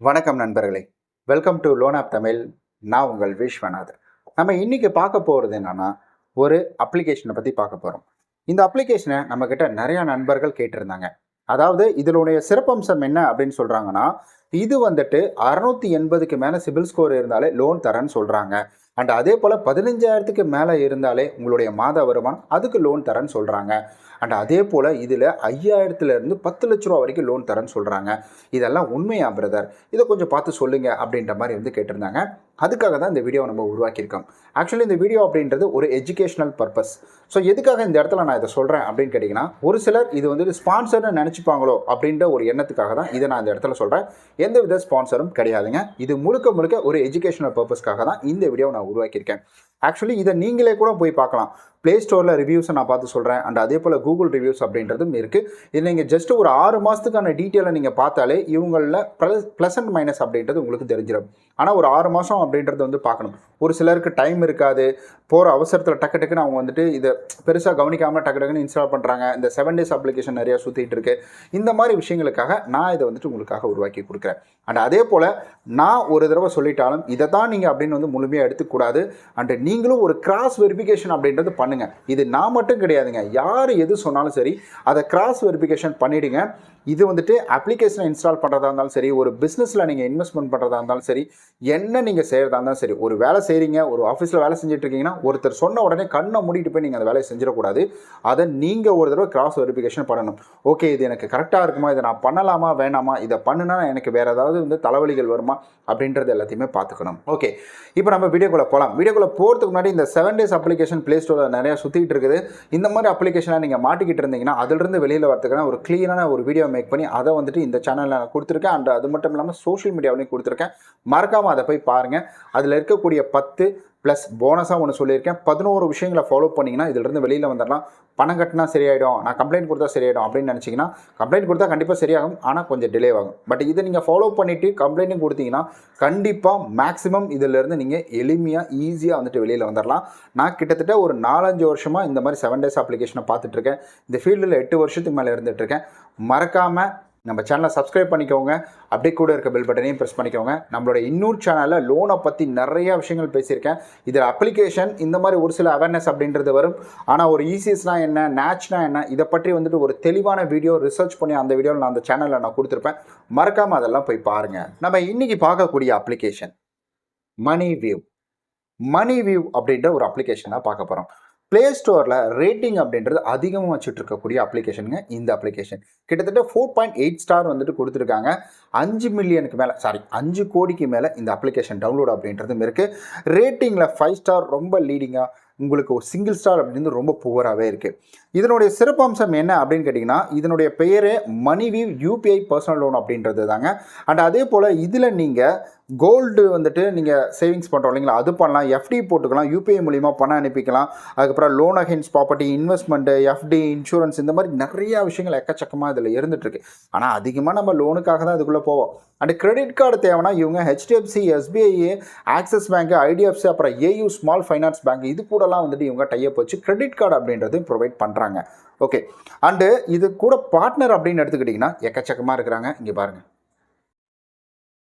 வணக்கம் நண்பர்களே. Welcome to loan app Tamil நான் உங்கள் விஸ்வநாத் நம்ம இன்றைக்கி பார்க்க போகிறது என்னென்னா ஒரு அப்ளிகேஷனை பற்றி பார்க்க போகிறோம் இந்த அப்ளிகேஷனை நம்மக்கிட்ட நிறையா நண்பர்கள் கேட்டிருந்தாங்க. அதாவது இதனுடைய சிறப்பம்சம் என்ன அப்படின்னு சொல்கிறாங்கன்னா இது வந்துட்டு அறநூற்றி எண்பதுக்கு மேலே சிபில் ஸ்கோர் இருந்தாலே லோன் தரேன்னு சொல்கிறாங்க அண்ட் அதே போல் பதினஞ்சாயிரத்துக்கு மேலே இருந்தாலே உங்களுடைய மாத வருமானம் அதுக்கு லோன் தரேன்னு சொல்கிறாங்க அண்ட் அதே போல் இதில் ஐயாயிரத்துலேருந்து பத்து லட்ச ரூபா வரைக்கும் லோன் தரேன்னு சொல்கிறாங்க இதெல்லாம் உண்மையா பிரதர் இதை கொஞ்சம் பார்த்து சொல்லுங்கள் அப்படின்ற மாதிரி வந்து கேட்டிருந்தாங்க. அதுக்காக தான் இந்த வீடியோவை நம்ம உருவாக்கியிருக்கோம். ஆக்சுவலி இந்த வீடியோ அப்படின்றது ஒரு எஜுகேஷனல் பர்பஸ் ஸோ எதுக்காக இந்த இடத்துல நான் இதை சொல்கிறேன் அப்படின்னு கேட்டிங்கன்னா ஒரு சிலர் இது வந்துட்டு ஸ்பான்சர்னு நினச்சிப்பாங்களோ அப்படின்ற ஒரு எண்ணத்துக்காக தான் இதை நான் இந்த இடத்துல சொல்கிறேன் எந்த வித ஸ்பான்சரும் கிடையாதுங்க. இது முழுக்க முழுக்க ஒரு எஜுகேஷனல் பர்பஸ்க்காக தான் இந்த வீடியோவை நான் உருவாக்கியிருக்கேன். ஆக்சுவலி இதை நீங்களே கூட போய் பார்க்கலாம். ப்ளே ஸ்டோரில் ரிவ்யூஸை நான் பார்த்து சொல்கிறேன் அண்ட் அதே போல் கூகுள் ரிவ்யூஸ் அப்படின்றதும் இருக்குது இது நீங்கள் ஜஸ்ட் ஒரு ஆறு மாதத்துக்கான டீட்டெயிலை நீங்கள் பார்த்தாலே இவங்களில் ப்ளஸ் ப்ளஸ் அண்ட் மைனஸ் அப்படின்றது உங்களுக்கு தெரிஞ்சிடும் ஆனால் ஒரு ஆறு மாதம் அப்படின்றது வந்து பார்க்கணும். ஒரு சிலருக்கு டைம் இருக்காது. போகிற அவசரத்தில் டக்கு டக்குன்னு அவங்க வந்துட்டு இதை பெருசாக கவனிக்காமல் டக்கு டக்குன்னு இன்ஸ்டால் பண்ணுறாங்க இந்த செவன் டேஸ் அப்ளிகேஷன் நிறையா சுற்றிட்டு இருக்கு. இந்த மாதிரி விஷயங்களுக்காக நான் இதை வந்துட்டு உங்களுக்காக உருவாக்கி கொடுக்குறேன். அண்ட் அதே போல் நான் ஒரு தடவை சொல்லிட்டாலும் இதை தான் நீங்கள் அப்படின்னு வந்து முழுமையாக எடுத்துக்கூடாது அண்ட் நீங்களும் ஒரு கிராஸ் வெரிஃபிகேஷன் அப்படின்றது பண்ணுங்கள் இது நான் மட்டும் கிடையாதுங்க. யார் எது சொன்னாலும் சரி அதை கிராஸ் வெரிஃபிகேஷன் பண்ணிவிடுங்க இது வந்துட்டு அப்ளிகேஷனை இன்ஸ்டால் பண்ணுறதா இருந்தாலும் சரி ஒரு பிஸ்னஸில் நீங்கள் இன்வெஸ்ட்மெண்ட் பண்ணுறதா இருந்தாலும் சரி என்ன நீங்கள் செய்கிறதா இருந்தாலும் சரி ஒரு வேலை செய்கிறீங்க ஒரு ஆஃபீஸில் வேலை செஞ்சுட்டு இருக்கீங்கன்னா ஒருத்தர் சொன்ன உடனே கண்ணை மூடிட்டு போய் நீங்கள் அந்த வேலையை செஞ்சிடக்கூடாது. அதை நீங்கள் ஒரு தடவை கிராஸ் வெரிஃபிகேஷன் பண்ணணும். ஓகே இது எனக்கு கரெக்டாக இருக்குமா? இதை நான் பண்ணலாமா? வேணாமா? இதை பண்ணுனா எனக்கு வேறு ஏதாவது வந்து தலைவலிகள் வருமா? அப்படின்றது எல்லாத்தையுமே பார்த்துக்கணும். ஓகே இப்போ நம்ம வீடியோக்குள்ளே போகலாம் வீடியோக்குள்ளே போகிறதுக்கு முன்னாடி இந்த செவன் டேஸ் அப்ளிகேஷன் ப்ளே ஸ்டோரில் நிறையா சுற்றிட்டு இருக்குது. இந்த மாதிரி அப்ளிகேஷனாக நீங்கள் மாட்டிக்கிட்டு இருந்தீங்கன்னா அதிலிருந்து வெளியில் வரதுக்கான ஒரு க்ளீனான ஒரு வீடியோ மேக் பண்ணி அதை வந்துட்டு இந்த சேனலில் நான் கொடுத்துருக்கேன். அண்ட் அது மட்டும் இல்லாமல் சோஷியல் மீடியாவிலையும் கொடுத்துருக்கேன். மறக்காமல் அதை போய் பாருங்கள் அதில் இருக்கக்கூடிய பத்து ப்ளஸ் போனஸாக ஒன்று சொல்லியிருக்கேன். பதினோரு விஷயங்களை ஃபாலோ பண்ணிங்கன்னா இதிலிருந்து வெளியில் வந்துடலாம். பணம் கட்டினா சரியாயிடும். நான் கம்ப்ளைண்ட் கொடுத்தா சரியாயிடும் அப்படின்னு நினச்சிங்கன்னா கம்ப்ளைண்ட் கொடுத்தா கண்டிப்பாக சரியாகும். ஆனால் கொஞ்சம் டிலே ஆகும். பட் இதை நீங்கள் ஃபாலோ பண்ணிவிட்டு கம்ப்ளைண்ட்டும் கொடுத்தீங்கன்னா கண்டிப்பாக மேக்ஸிமம் இதிலேருந்து நீங்கள் எளிமையாக ஈஸியாக வந்துட்டு வெளியில் வந்துடலாம். நான் கிட்டத்தட்ட ஒரு நாலஞ்சு வருஷமாக இந்த மாதிரி செவன் டேஸ் அப்ளிகேஷனை பார்த்துட்ருக்கேன் இந்த ஃபீல்டில் எட்டு வருஷத்துக்கு மேலே இருந்துகிட்ருக்கேன் மறக்காமல் நம்ம சேனலை சப்ஸ்கிரைப் பண்ணிக்கோங்க. அப்படியே கூட இருக்க பெல் பட்டனையும் ப்ரெஸ் பண்ணிக்கோங்க. நம்மளோட இன்னொரு சேனலில் லோனை பற்றி நிறைய விஷயங்கள் பேசியிருக்கேன். இதில் அப்ளிகேஷன் இந்த மாதிரி ஒரு சில அவேர்னஸ் அப்படின்றது வரும். ஆனால் ஒரு ஈசிஎஸ்னால் என்ன நேச்னா என்ன இதை பற்றி வந்துட்டு ஒரு தெளிவான வீடியோ ரிசர்ச் பண்ணி அந்த வீடியோவில் நான் அந்த சேனலில் நான் கொடுத்துருப்பேன். மறக்காமல் அதெல்லாம் போய் பாருங்கள் நம்ம இன்றைக்கி பார்க்கக்கூடிய application money view money view அப்படின்ற ஒரு அப்ளிகேஷனாக பார்க்க போகிறோம் ப்ளே ஸ்டோரில் ரேட்டிங் அப்படின்றது அதிகமாக வச்சுட்டு இருக்கக்கூடிய அப்ளிகேஷனுங்க இந்த அப்ளிகேஷன் கிட்டத்தட்ட ஃபோர் பாயிண்ட் எயிட் ஸ்டார் வந்துட்டு கொடுத்துருக்காங்க. அஞ்சு மில்லியனுக்கு மேலே சாரி அஞ்சு கோடிக்கு மேலே இந்த அப்ளிகேஷன் டவுன்லோட் அப்படின்றதும் இருக்குது ரேட்டிங்கில் ஃபைவ் ஸ்டார் ரொம்ப லீடிங்காக உங்களுக்கு ஒரு சிங்கிள் ஸ்டார் அப்படின்றது ரொம்ப புவராகவே இருக்குது இதனுடைய சிறப்பம்சம் என்ன அப்படின்னு கேட்டிங்கன்னா இதனுடைய பெயரே மணிவீவ் யூபிஐ பர்சனல் லோன் அப்படின்றது தாங்க அண்ட் அதே போல் இதில் நீங்கள் கோல்டு வந்துட்டு நீங்கள் சேவிங்ஸ் பண்ணுறோம் இல்லைங்களா அது பண்ணலாம். எஃப்டி போட்டுக்கலாம் யூபிஐ மூலிமா பணம் அனுப்பிக்கலாம். அதுக்கப்புறம் loan against property investment FD insurance இந்த மாதிரி நிறையா விஷயங்கள் எக்கச்சக்கமாக இதில் இருந்துகிட்ருக்கு ஆனால் அதிகமாக நம்ம லோனுக்காக தான் இதுக்குள்ளே போவோம். அண்ட் கிரெடிட் கார்டு தேவைன்னா இவங்க HDFC SBI Axis bank IDFC அப்புறம் ஏயு ஸ்மால் ஃபைனான்ஸ் பேங்க் இது கூட கூடலாம் வந்துட்டு இவங்க டையப் வச்சு கிரெடிட் கார்டு அப்படின்றது ப்ரொவைட் பண்ணுறாங்க ஓகே அண்டு இது கூட பார்ட்னர் அப்படின்னு எடுத்துக்கிட்டிங்கன்னா எக்கச்சக்கமாக இருக்கிறாங்க. இங்கே பாருங்கள்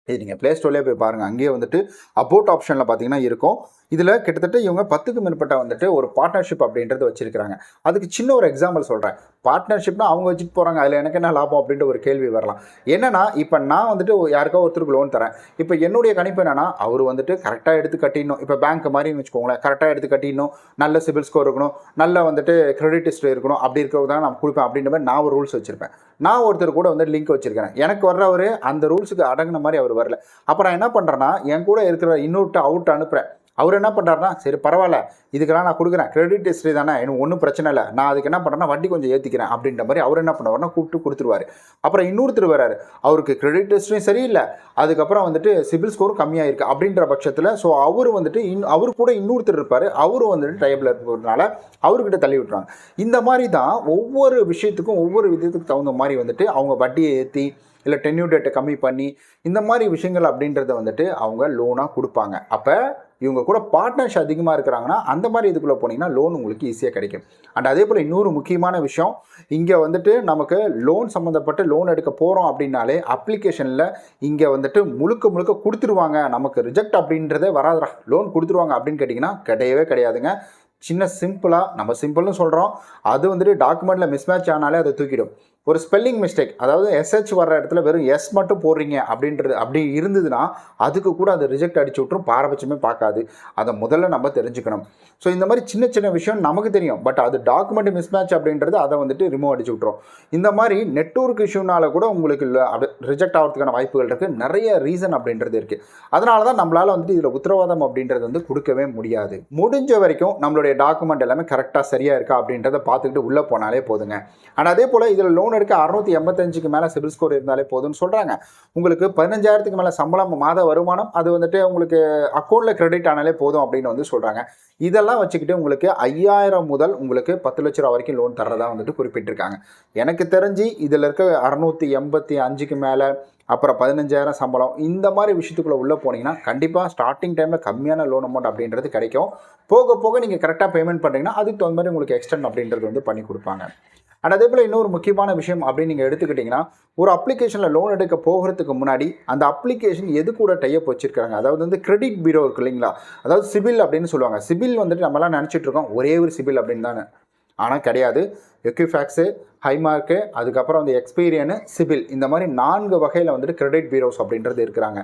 இது நீங்கள் ப்ளே ஸ்டோர்லேயே போய் பாருங்கள் அங்கேயே வந்துட்டு அபோட் ஆப்ஷனில் பார்த்தீங்கன்னா இருக்கும். இதில் கிட்டத்தட்ட இவங்க பத்துக்கு மேற்பட்ட வந்துட்டு ஒரு பார்ட்னர்ஷிப் அப்படின்றது வச்சுருக்கிறாங்க. அதுக்கு சின்ன ஒரு எக்ஸாம்பிள் சொல்கிறேன் பார்ட்னர்ஷிப்னா அவங்க வச்சுட்டு போகிறாங்க அதில் எனக்கு என்ன லாபம் அப்படின்ற ஒரு கேள்வி வரலாம். என்னென்னா இப்போ நான் வந்துட்டு யாருக்கோ ஒருத்தருக்கு லோன் தரேன். இப்போ என்னுடைய கணிப்பு என்னென்னா அவர் வந்துட்டு கரெக்டாக எடுத்து கட்டிடணும். இப்போ பேங்க் மாதிரின்னு வச்சுக்கோங்களேன் கரெக்டாக எடுத்து கட்டிடணும். நல்ல சிபில் ஸ்கோர் இருக்கணும். நல்ல வந்துட்டு கிரெடிட் ஹிஸ்ட்ரி இருக்கணும். அப்படி இருக்கிறது தான் நான் கொடுப்பேன் அப்படின்ற மாதிரி நான் ஒரு ரூல்ஸ் வச்சுருப்பேன். நான் ஒருத்தர் கூட வந்து லிங்க் வச்சிருக்கிறேன். எனக்கு வர்றவர் அந்த ரூல்ஸுக்கு அடங்கின மாதிரி அவர் வரல. அப்போ நான் என்ன பண்ணுறேன்னா என் கூட இருக்கிற இன்னொருட்ட அவுட் அனுப்புகிறேன் அவர் என்ன பண்ணுறாருனா சரி பரவாயில்ல இதுக்கெல்லாம் நான் கொடுக்குறேன். கிரெடிட் ஹிஸ்ட்ரி தானே எனக்கு ஒன்றும் பிரச்சனை இல்லை. நான் அதுக்கு என்ன பண்ணுறேன்னா வட்டி கொஞ்சம் ஏற்றிக்கிறேன் அப்படின்ற மாதிரி அவர் என்ன பண்ணுவார்னா கூப்பிட்டு கொடுத்துருவாரு. அப்புறம் இன்னொருத்தர் வராரு அவருக்கு கிரெடிட் ஹிஸ்ட்ரியும் சரியில்லை. அதுக்கப்புறம் வந்துட்டு சிபில் ஸ்கோரும் கம்மியாக இருக்குது அப்படின்ற பட்சத்தில் ஸோ அவர் வந்துட்டு இன் அவர் கூட இன்னொருத்தர் இருப்பார். அவரும் வந்துட்டு டைப்பில் இருக்கிறதுனால அவர்கிட்ட தள்ளி விட்டுருவாங்க. இந்த மாதிரி தான் ஒவ்வொரு விஷயத்துக்கும் ஒவ்வொரு விதத்துக்கு தகுந்த மாதிரி வந்துட்டு அவங்க வட்டியை ஏற்றி இல்லை டென்யூ டேட்டை கம்மி பண்ணி இந்த மாதிரி விஷயங்கள் அப்படின்றத வந்துட்டு அவங்க லோனாக கொடுப்பாங்க. அப்போ இவங்க கூட பார்ட்னர்ஸ் அதிகமாக இருக்கிறாங்கன்னா அந்த மாதிரி இதுக்குள்ளே போனீங்கன்னா லோன் உங்களுக்கு ஈஸியாக கிடைக்கும். அண்ட் அதே போல் இன்னொரு முக்கியமான விஷயம் இங்கே வந்துட்டு நமக்கு லோன் சம்மந்தப்பட்டு லோன் எடுக்க போகிறோம் அப்படின்னாலே அப்ளிகேஷனில் இங்கே வந்துட்டு முழுக்க முழுக்க கொடுத்துருவாங்க. நமக்கு ரிஜெக்ட் அப்படின்றதே வராதுடா. லோன் கொடுத்துருவாங்க அப்படின்னு கேட்டிங்கன்னா கிடையவே கிடையாதுங்க. சின்ன சிம்பிளாக நம்ம சிம்பிள்னு சொல்கிறோம் அது வந்துட்டு டாக்குமெண்ட்டில் மிஸ்மேட்ச் ஆனாலே அதை தூக்கிடும். ஒரு ஸ்பெல்லிங் மிஸ்டேக் அதாவது எஸ்ஹெச் வர்ற இடத்துல வெறும் எஸ் மட்டும் போடுறீங்க அப்படின்றது அப்படி இருந்ததுன்னா அதுக்கு கூட அது ரிஜெக்ட் அடிச்சு விட்ரும் பாரபட்சமே பார்க்காது. அதை முதல்ல நம்ம தெரிஞ்சுக்கணும். ஸோ இந்த மாதிரி சின்ன சின்ன விஷயம் நமக்கு தெரியும். பட் அது டாக்குமெண்ட் மிஸ்மேட்ச் அப்படின்றது அதை வந்துட்டு ரிமூவ் அடிச்சு விட்ரும் இந்த மாதிரி நெட்ஒர்க் இஷ்யூனால கூட உங்களுக்கு ரிஜெக்ட் ஆகிறதுக்கான வாய்ப்புகள் இருக்குது நிறைய ரீசன் அப்படின்றது இருக்குது அதனால தான் நம்மளால் வந்துட்டு இதில் உத்தரவாதம் அப்படின்றது வந்து கொடுக்கவே முடியாது. முடிஞ்ச வரைக்கும் நம்மளுடைய டாக்குமெண்ட் எல்லாமே கரெக்டாக சரியாக இருக்கா அப்படின்றத பார்த்துக்கிட்டு உள்ளே போனாலே போதுங்க. ஆனால் அதே போல் இதில் லோன் எடுக்க அறுநூத்தி எண்பத்தஞ்சுக்கு மேலே சிபில் ஸ்கோர் இருந்தாலே போதும்னு சொல்கிறாங்க உங்களுக்கு பதினஞ்சாயிரத்துக்கு மேலே சம்பளம் மாத வருமானம் அது வந்துட்டு உங்களுக்கு அக்கௌண்ட்டில் கிரெடிட் ஆனாலே போதும் அப்படின்னு வந்து சொல்கிறாங்க இதெல்லாம் வச்சுக்கிட்டு உங்களுக்கு ஐயாயிரம் முதல் உங்களுக்கு பத்து லட்ச ரூபா வரைக்கும் லோன் தர்றதா வந்துட்டு குறிப்பிட்டிருக்காங்க. எனக்கு தெரிஞ்சு இதில் இருக்க அறுநூத்தி எண்பத்தி அஞ்சுக்கு மேலே அப்புறம் பதினஞ்சாயிரம் சம்பளம் இந்த மாதிரி விஷயத்துக்குள்ளே உள்ளே போனீங்கன்னா கண்டிப்பாக ஸ்டார்டிங் டைமில் கம்மியான லோன் அமௌண்ட் அப்படின்றது கிடைக்கும். போக போக நீங்கள் கரெக்டாக பேமெண்ட் பண்ணுறீங்கன்னா அதுக்கு தகுந்த மாதிரி உங்களுக்கு எக்ஸ்டெண்ட் அப்படின்றது வந்து பண்ணி கொடுப்பாங்க. அண்ட் அதே போல் இன்னொரு முக்கியமான விஷயம் அப்படின்னு நீங்கள் எடுத்துக்கிட்டிங்கன்னா ஒரு அப்ளிகேஷனில் லோன் எடுக்க போகிறதுக்கு முன்னாடி அந்த அப்ளிகேஷன் எது கூட டைப் வச்சுருக்காங்க அதாவது வந்து கிரெடிட் பீரோ இருக்கு இல்லைங்களா? அதாவது சிபில் அப்படின்னு சொல்லுவாங்க. சிபில் வந்துட்டு நம்மலாம் நினச்சிட்டு இருக்கோம் ஒரே ஒரு சிபில் அப்படின்னு தானே. ஆனால் கிடையாது. எக்யூஃபேக்ஸு ஹைமார்க்கு அதுக்கப்புறம் வந்து எக்ஸ்பீரியனு சிபில் இந்த மாதிரி நான்கு வகையில் வந்துட்டு கிரெடிட் பீரோஸ் அப்படின்றது இருக்கிறாங்க.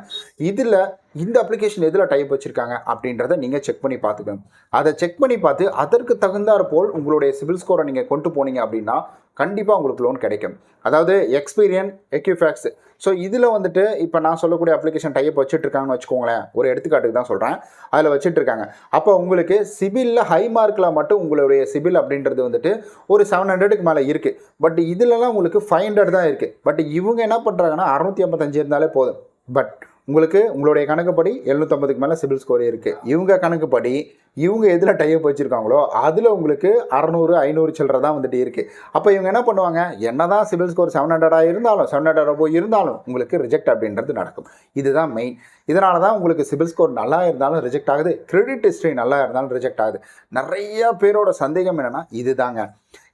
இதில் இந்த அப்ளிகேஷன் எதில் டைப் வச்சுருக்காங்க அப்படின்றத நீங்கள் செக் பண்ணி பார்த்துக்கணும். அதை செக் பண்ணி பார்த்து அதற்கு தகுந்தாற் போல் உங்களுடைய சிபில் ஸ்கோரை நீங்கள் கொண்டு போனீங்க அப்படின்னா கண்டிப்பாக உங்களுக்கு லோன் கிடைக்கும். அதாவது எக்ஸ்பீரியன் எக்யூஃபேக்ஸ் ஸோ இதில் வந்துட்டு இப்போ நான் சொல்லக்கூடிய அப்ளிகேஷன் டைப் வச்சுட்டு இருக்காங்கன்னு வச்சுக்கோங்களேன். ஒரு எடுத்துக்காட்டுக்கு தான் சொல்கிறேன் அதில் வச்சுட்ருக்காங்க. அப்போ உங்களுக்கு சிபிலில் ஹை மார்க்கில் மட்டும் உங்களுடைய சிபில் அப்படின்றது வந்துட்டு ஒரு செவன் ஹண்ட்ரடுக்கு மேலே இருக்குது பட் இதிலலாம் உங்களுக்கு ஃபைவ் ஹண்ட்ரட் தான் இருக்குது பட் இவங்க என்ன பண்ணுறாங்கன்னா அறநூற்றி ஐம்பத்தஞ்சு இருந்தாலே போதும். பட் உங்களுக்கு உங்களுடைய கணக்குப்படி எழுநூற்றம்பதுக்கு மேலே சிபில் ஸ்கோர் இருக்குது இவங்க கணக்குப்படி இவங்க எதில் டைப் வச்சுருக்காங்களோ அதில் உங்களுக்கு அறநூறு ஐநூறு சில்லற தான் வந்துட்டு இருக்குது அப்போ இவங்க என்ன பண்ணுவாங்க? என்ன தான் சிபில் ஸ்கோர் செவன் ஹண்ட்ரடாக இருந்தாலும் செவன் ஹண்ட்ரட் போய் இருந்தாலும் உங்களுக்கு ரிஜெக்ட் அப்படின்றது நடக்கும். இதுதான் மெயின் இதனால தான் உங்களுக்கு சிபில் ஸ்கோர் நல்லா இருந்தாலும் ரிஜெக்ட் ஆகுது. கிரெடிட் ஹிஸ்ட்ரி நல்லா இருந்தாலும் ரிஜெக்ட் ஆகுது. நிறைய பேரோட சந்தேகம் என்னென்னா இதுதாங்க.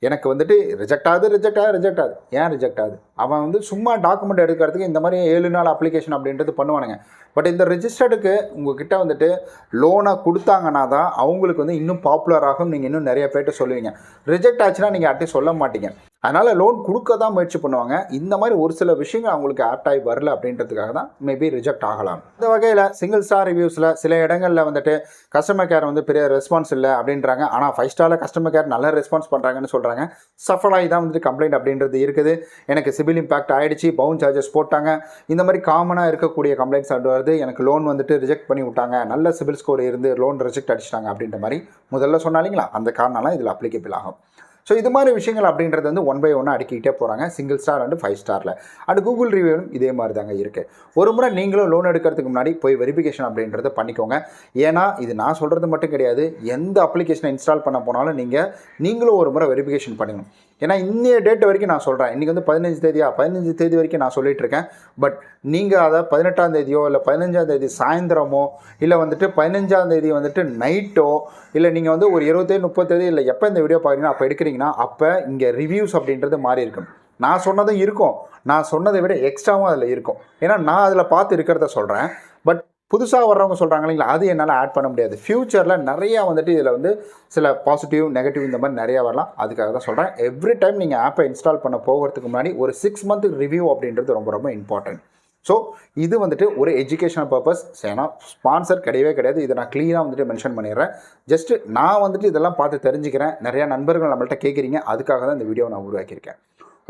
எனக்கு வந்துட்டு ரிஜெக்ட் ஆகுது ரிஜெக்ட் ஆகுது ரிஜெக்ட் ஆகுது. ஏன் ரிஜெக்ட் ஆகுது? அவன் வந்து சும்மா டாக்குமெண்ட் எடுக்கிறதுக்கு இந்த மாதிரி ஏழு நாள் அப்ளிகேஷன் அப்படின்றது பண்ணுவானுங்க. பட் இந்த ரிஜிஸ்டர்டுக்கு உங்ககிட்ட வந்துட்டு லோனை கொடுத்தாங்கன்னா தான் அவங்களுக்கு வந்து இன்னும் பாப்புலர் ஆகும். நீங்கள் இன்னும் நிறைய பேர்ட்ட சொல்லுவீங்க. ரிஜெக்ட் ஆச்சுன்னா நீங்கள் யார்ட்டையும் சொல்ல மாட்டீங்க. அதனால் லோன் கொடுக்க தான் முயற்சி பண்ணுவாங்க. இந்த மாதிரி ஒரு சில விஷயங்கள் அவங்களுக்கு ஆப்டாகி ஆகி வரல அப்படின்றதுக்காக தான் மேபி ரிஜெக்ட் ஆகலாம். இந்த வகையில் சிங்கிள் ஸ்டார் ரிவ்யூஸில் சில இடங்களில் வந்துட்டு கஸ்டமர் கேர் வந்து பெரிய ரெஸ்பான்ஸ் இல்லை அப்படின்றாங்க. ஆனால் ஃபைவ் ஸ்டாரில் கஸ்டமர் கேர் நல்ல ரெஸ்பான்ஸ் பண்ணுறாங்கன்னு சொல்கிறாங்க சஃபலாகி தான் வந்துட்டு கம்ப்ளைண்ட் அப்படின்றது இருக்குது. எனக்கு சிபில் இம்பாக்ட் ஆகிடுச்சு பவுன் சார்ஜஸ் போட்டாங்க. இந்த மாதிரி காமனாக இருக்கக்கூடிய கம்ப்ளைண்ட்ஸ் அது வருது. எனக்கு லோன் வந்துட்டு ரிஜெக்ட் பண்ணி விட்டாங்க. நல்ல சிபில் ஸ்கோர் இருந்து லோன் ரிஜெக்ட் அடிச்சிட்டாங்க அப்படின்ற மாதிரி முதல்ல சொன்னாலிங்களா? அந்த காரணம்லாம் இதில் அப்ளிகபிள் ஆகும். ஸோ இது மாதிரி விஷயங்கள் அப்படின்றது வந்து ஒன் பை ஒன்னாக அடுக்கிக்கிட்டே போகிறாங்க சிங்கிள் ஸ்டார் அண்டு ஃபைவ் ஸ்டாரில் அண்ட் கூகுள் ரிவ்யூலும் இதே மாதிரி தாங்க இருக்குது ஒரு முறை நீங்களும் லோன் எடுக்கிறதுக்கு முன்னாடி போய் வெரிஃபிகேஷன் அப்படின்றத பண்ணிக்கோங்க. ஏன்னா இது நான் சொல்கிறது மட்டும் கிடையாது. எந்த அப்ளிகேஷனை இன்ஸ்டால் பண்ண போனாலும் நீங்கள் நீங்களும் ஒரு முறை வெரிஃபிகேஷன் பண்ணணும் ஏன்னா இன்றைய டேட் வரைக்கும் நான் சொல்கிறேன் இன்றைக்கி வந்து பதினஞ்சு தேதியா? பதினஞ்சு தேதி வரைக்கும் நான் சொல்லிட்டு இருக்கேன். பட் நீங்கள் அதை பதினெட்டாம் தேதியோ இல்லை பதினஞ்சாம் தேதி சாயந்தரமோ இல்லை வந்துட்டு பதினஞ்சாம் தேதி வந்துட்டு நைட்டோ இல்லை நீங்கள் வந்து ஒரு இருபத்தேழு முப்பத்தேதி இல்லை எப்போ இந்த வீடியோ பார்க்குறீங்கன்னா அப்போ எடுக்கிறீங்கன்னா அப்போ இங்கே ரிவ்யூஸ் அப்படின்றது மாறி இருக்கும். நான் சொன்னதும் இருக்கும். நான் சொன்னதை விட எக்ஸ்ட்ராவும் அதில் இருக்கும். ஏன்னா நான் அதில் பார்த்து இருக்கிறத சொல்கிறேன் பட் புதுசாக வர்றவங்க சொல்கிறாங்க இல்லைங்களா? அது என்னால் ஆட் பண்ண முடியாது. ஃப்யூச்சரில் நிறையா வந்துட்டு இதில் வந்து சில பாசிட்டிவ் நெகட்டிவ் இந்த மாதிரி நிறையா வரலாம். அதுக்காக தான் சொல்கிறேன் எவ்ரி டைம் நீங்கள் ஆப்பை இன்ஸ்டால் பண்ண போகிறதுக்கு முன்னாடி ஒரு சிக்ஸ் மந்த் ரிவ்யூ அப்படின்றது ரொம்ப ரொம்ப இம்பார்ட்டன்ட் ஸோ இது வந்துட்டு ஒரு எஜுகேஷனல் பர்பஸ் ஏன்னா ஸ்பான்சர் கிடையவே கிடையாது. இதை நான் க்ளீனாக வந்துட்டு மென்ஷன் பண்ணிடுறேன். ஜஸ்ட்டு நான் வந்துட்டு இதெல்லாம் பார்த்து தெரிஞ்சுக்கிறேன். நிறையா நண்பர்கள் நம்மள்கிட்ட கேட்குறீங்க அதுக்காக தான் இந்த வீடியோ நான் உருவாக்கியிருக்கேன்.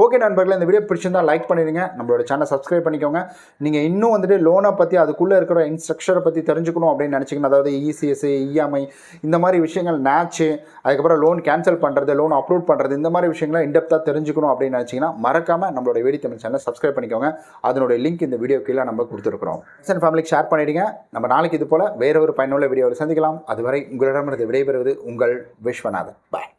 ஓகே நண்பர்களே இந்த வீடியோ பிடிச்சிருந்தால் லைக் பண்ணிடுங்க. நம்மளோட சேனல் சப்ஸ்கிரைப் பண்ணிக்கோங்க. நீங்கள் இன்னும் வந்துட்டு லோனை பற்றி அதுக்குள்ளே இருக்கிற இன்ஸ்ட்ரக்சரை பற்றி தெரிஞ்சுக்கணும் அப்படின்னு நினச்சிக்கணும் அதாவது இசிஎஸ்சி இஎம்ஐ இந்த மாதிரி விஷயங்கள் நேச்சு அதுக்கப்புறம் லோன் கேன்சல் பண்ணுறது லோன் அப்லோட் பண்ணுறது இந்த மாதிரி விஷயங்களை இன்டெப்த்தாக தெரிஞ்சுக்கணும் அப்படின்னு நினச்சிங்கன்னா மறக்காமல் நம்மளோட வீடியோ தமிழ் சேனல் சப்ஸ்கிரைப் பண்ணிக்கோங்க. அதனுடைய லிங்க் இந்த வீடியோ கீழே நம்ம கொடுத்துருக்குறோம். அண்ட் ஃபேமிலிக்கு ஷேர் பண்ணிடுங்க. நம்ம நாளைக்கு இது போல் வேற ஒரு பயனுள்ள வீடியோவில் சந்திக்கலாம். அதுவரை உங்களிடமிருந்து விடைபெறுவது உங்கள் விஸ்வநாதன். பாய்